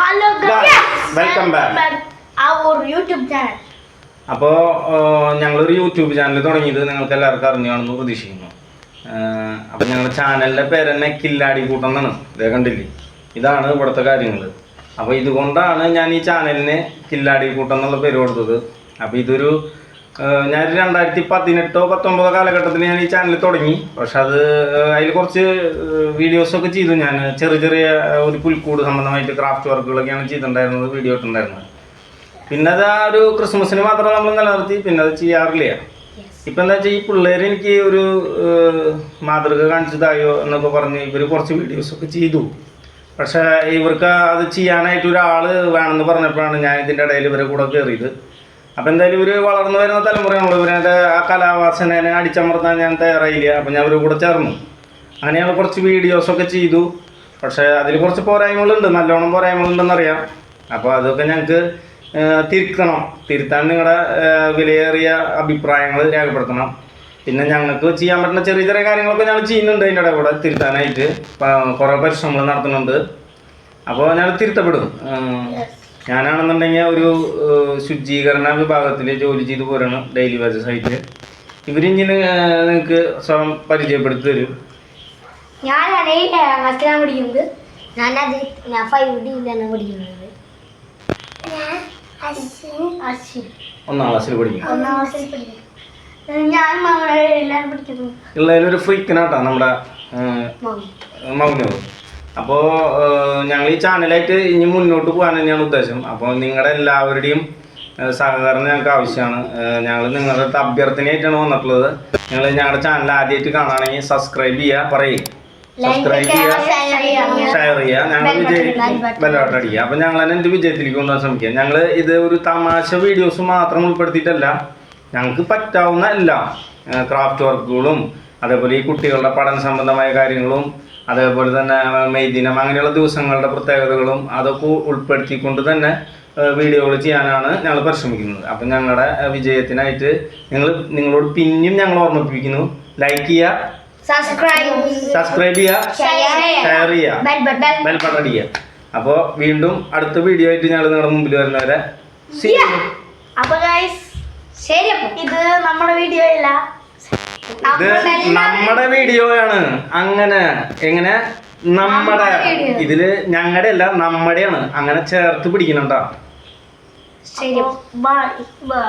Hello welcome back YouTube channel. അപ്പോൾ ഞങ്ങളൊരു YouTube channel തുടങ്ങിയത് നിങ്ങൾക്ക് എല്ലാവർക്കും അറിഞ്ഞാണെന്ന് പ്രതീക്ഷിക്കുന്നു. അപ്പം ഞങ്ങളുടെ ചാനലിന്റെ പേര് തന്നെ കില്ലാടി കൂട്ടം എന്നാണ്. ഇതേ കണ്ടില്ലേ? ഇതാണ് ഇവിടുത്തെ കാര്യങ്ങൾ അപ്പോൾ ഇതുകൊണ്ടാണ് ഞാൻ ഈ ചാനലിന് കില്ലാടി കൂട്ടം എന്നുള്ള പേര് കൊടുത്തത്. അപ്പോൾ ഇതൊരു ഞാൻ രണ്ടായിരത്തി പതിനെട്ടോ പത്തൊമ്പതോ കാലഘട്ടത്തിൽ ഞാൻ ഈ ചാനൽ തുടങ്ങി. പക്ഷെ അത് അതിൽ കുറച്ച് വീഡിയോസൊക്കെ ചെയ്തു ഞാൻ. ചെറിയ ചെറിയ ഒരു പുൽക്കൂട് സംബന്ധമായിട്ട് ക്രാഫ്റ്റ് വർക്കുകളൊക്കെയാണ് ചെയ്തിട്ടുണ്ടായിരുന്നത് വീഡിയോ ഇട്ടുണ്ടായിരുന്നത് പിന്നെ അത് ആ ഒരു ക്രിസ്മസിന് മാത്രം നമ്മൾ നിലനിർത്തി പിന്നെ അത് ചെയ്യാറില്ല. ഇപ്പം എന്താ വെച്ചാൽ ഈ പിള്ളേർ എനിക്ക് ഒരു മാതൃക കാണിച്ചതായോ എന്നൊക്കെ പറഞ്ഞ് ഇവർ കുറച്ച് വീഡിയോസൊക്കെ ചെയ്തു. പക്ഷേ ഇവർക്ക് അത് ചെയ്യാനായിട്ട് ഒരാൾ വേണമെന്ന് പറഞ്ഞപ്പോഴാണ് ഞാൻ ഇതിന്റെ ഇടയിൽ ഇവരെ കൂടെ കയറിയത് അപ്പം എന്തായാലും ഇവർ വളർന്നു വരുന്ന തലമുറയാണല്ലോ ഇവരുടെ ആ കലാവാസന അടിച്ചമർത്താൻ ഞാൻ തയ്യാറായില്ല. അപ്പം ഞാൻ ഇവരുടെ കൂടെ ചേർന്നു. അങ്ങനെ ഞങ്ങൾ കുറച്ച് വീഡിയോസൊക്കെ ചെയ്തു. പക്ഷേ അതിൽ കുറച്ച് പോരായ്മകളുണ്ട്. നല്ലോണം പോരായ്മകളുണ്ടെന്നറിയാം. അപ്പോൾ അതൊക്കെ ഞങ്ങൾക്ക് തിരുത്തണം. തിരുത്താൻ നിങ്ങളുടെ വിലയേറിയ അഭിപ്രായങ്ങൾ രേഖപ്പെടുത്തണം. പിന്നെ ഞങ്ങൾക്ക് ചെയ്യാൻ പറ്റുന്ന ചെറിയ ചെറിയ കാര്യങ്ങളൊക്കെ ഞങ്ങൾ ചെയ്യുന്നുണ്ട് അതിന്റെ ഇടയിൽ കൂടെ തിരുത്താനായിട്ട് കുറേ പരിശ്രമങ്ങൾ നടത്തുന്നുണ്ട്. അപ്പോൾ ഞങ്ങൾ തിരുത്തപ്പെടും. ഞാനാണെന്നുണ്ടെങ്കിൽ ഒരു ശുചീകരണ വിഭാഗത്തിൽ ജോലി ചെയ്ത് പോരണം ഡെയിലി വേജസ് ആയിട്ട്. ഇവരിങ്ങനെ നിങ്ങൾക്ക് സ്വയം പരിചയപ്പെടുത്തി തരും. ഞാനാണ് ഈ ഏഴാം ക്ലാസ്സിലാണ് പഠിക്കുന്നത്. ഞാനത് ഞാൻ ഫൈവ് ഡിയിലാണ് പഠിക്കുന്നത്. ഞാൻ അശ്വിൻ. ഒന്നാം ക്ലാസ്സിൽ പഠിക്കുന്നു. ഒന്നാം ക്ലാസ്സിൽ പഠിക്കുന്നത് ഞാൻ ഒരു ഫ്രീക്കനാട്ടാ നമ്മുടെ മൗനവും അപ്പോൾ ഞങ്ങൾ ഈ ചാനലായിട്ട് ഇനി മുന്നോട്ട് പോകാൻ തന്നെയാണ് ഉദ്ദേശം. അപ്പോൾ നിങ്ങളുടെ എല്ലാവരുടെയും സഹകരണം ഞങ്ങൾക്ക് ആവശ്യമാണ്. ഞങ്ങൾ നിങ്ങളുടെ അടുത്ത് അഭ്യർത്ഥനയായിട്ടാണ് വന്നിട്ടുള്ളത്. നിങ്ങൾ ഞങ്ങളുടെ ചാനൽ ആദ്യമായിട്ട് കാണുകയാണെങ്കിൽ സബ്സ്ക്രൈബ് ചെയ്യുക പറയും. സബ്സ്ക്രൈബ് ചെയ്യുക ഷെയർ ചെയ്യുക ഞങ്ങൾ വിജയം ബെല്ലോട്ട് അടിക്കുക. അപ്പം ഞങ്ങൾ തന്നെ എന്റെ വിജയത്തിലേക്ക് കൊണ്ടുപോകാൻ ശ്രമിക്കുക? ഞങ്ങൾ ഇത് ഒരു തമാശ വീഡിയോസ് മാത്രം ഉൾപ്പെടുത്തിയിട്ടല്ല. ഞങ്ങൾക്ക് പറ്റാവുന്ന എല്ലാം ക്രാഫ്റ്റ് വർക്കുകളും അതേപോലെ ഈ കുട്ടികളുടെ പഠന സംബന്ധമായ കാര്യങ്ങളും അതേപോലെ തന്നെ മെയ് ദിനം അങ്ങനെയുള്ള ദിവസങ്ങളുടെ പ്രത്യേകതകളും അതൊക്കെ ഉൾപ്പെടുത്തിക്കൊണ്ട് തന്നെ വീഡിയോകൾ ചെയ്യാനാണ് ഞങ്ങൾ പരിശ്രമിക്കുന്നത്. അപ്പം ഞങ്ങളുടെ വിജയത്തിനായിട്ട് നിങ്ങൾ നിങ്ങളോട് പിന്നെയും ഞങ്ങൾ ഓർമ്മിപ്പിക്കുന്നു. ലൈക്ക് ചെയ്യുക സബ്സ്ക്രൈബ് ചെയ്യുക ഷെയർ ചെയ്യുക അടിക്കുക. അപ്പോൾ വീണ്ടും അടുത്ത വീഡിയോ ആയിട്ട് ഞങ്ങൾ നിങ്ങളുടെ മുമ്പിൽ വരുന്നവരെ. See you. അപ്പൊ ഗൈസ് ശരി ഇത് നമ്മുടെ വീഡിയോ അല്ല. ഇത് നമ്മുടെ വീഡിയോയാണ്. അങ്ങനെ എങ്ങനെ? നമ്മുടെ. ഇതിൽ ഞങ്ങളുടെ അല്ല നമ്മുടെയാണ്. അങ്ങനെ ചേർത്ത് പിടിക്കണം കേട്ടോ ശരി. Bye bye